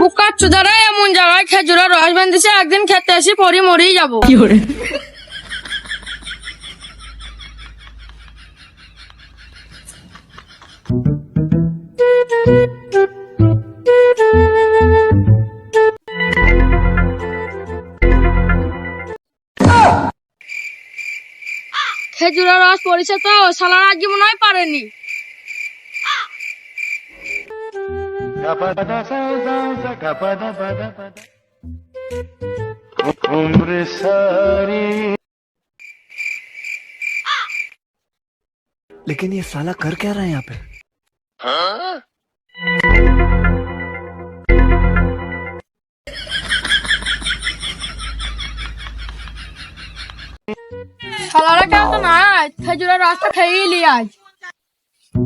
Booker চুদারা এমন জায়গায় খেজুরের রস বাঁধেছে একদিন খেতে আসি পরে মরেই যাব। খেজুরের রস পড়েছে তো সালার আজ মনে হয় পারেনি। उम्र सारी लेकिन ये साला कर क्या रहा है यहाँ पे সালারা কেন তো না খেজুরের রসটা খেয়েই লি আজ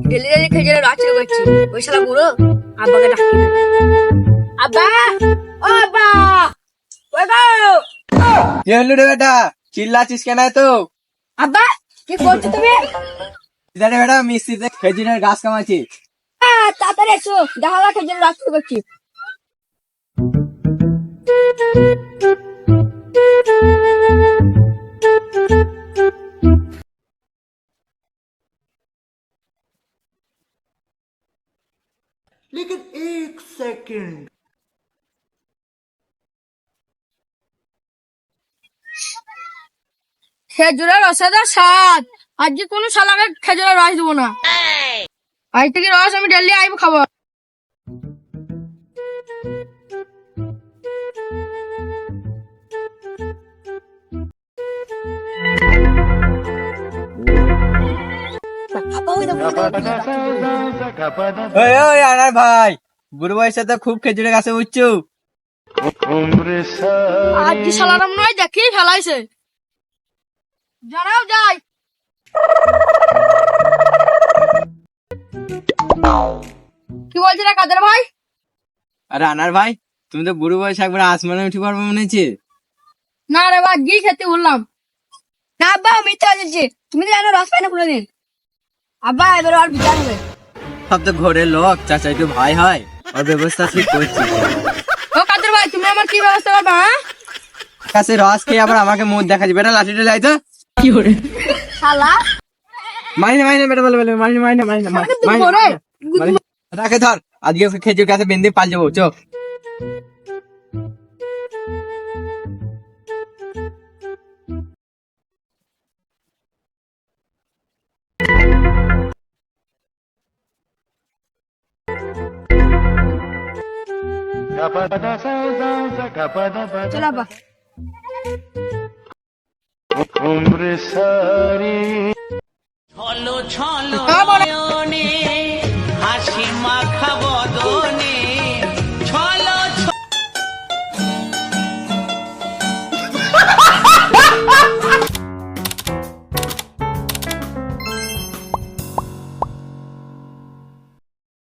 ডেলি ডেলি খেজুরের রস চুরি করছি ওই শালা বুড়ো আব্বাকে ডাকি। আব্বা! ও আব্বা! গো? কি হলো রে বেটা? চিল্লাছিস কেন তো আব্বা কি করছ তুমি? রে বেটা মিস্ত্রিতে খেজুরের গাছ কামাচ্ছি। তাড়াতাড়ি এসো দেখা যাক খেজুরের চুরি করছি। लेकिन एक सेकंड খেজুরের রসে তো স্বাদ আজকে কোনো শালাকে খেজুরের রস দেবো না আজ থেকে রস আমি ডেলি আইব খাবো ভাই বুড়ো বয়সে তো খুব খেজুরের গাছে উঠছ কি কি বলছি রে ভাই ভাই তুমি তো আসমানে উঠে পারবে মনে হচ্ছে না রে ভাই গিয়ে খেতে বললাম না বা মিথ্যা তুমি তো জানো রাস্তায় না আব্বা এবার আর বিচার হবে। সব তো ঘরের লোক চাচা একটু ভাই হয়। ওর ব্যবস্থা ঠিক করছি। ও কাদের ভাই তুমি আমার কি ব্যবস্থা করবে হ্যাঁ? কাছে রস খেয়ে আবার আমাকে মুখ দেখা যাবে বেটা লাঠিটা যাই তো। কি শালা। মাইনে মাইনে বেটা বলে বলে মাইনে মাইনে মাইনে মাইনে মাইনে। রাখে ধর আজকে ওকে খেজুর গাছে বেঁধে পাল যাব চো। চলাবা উমরে সারি ছলো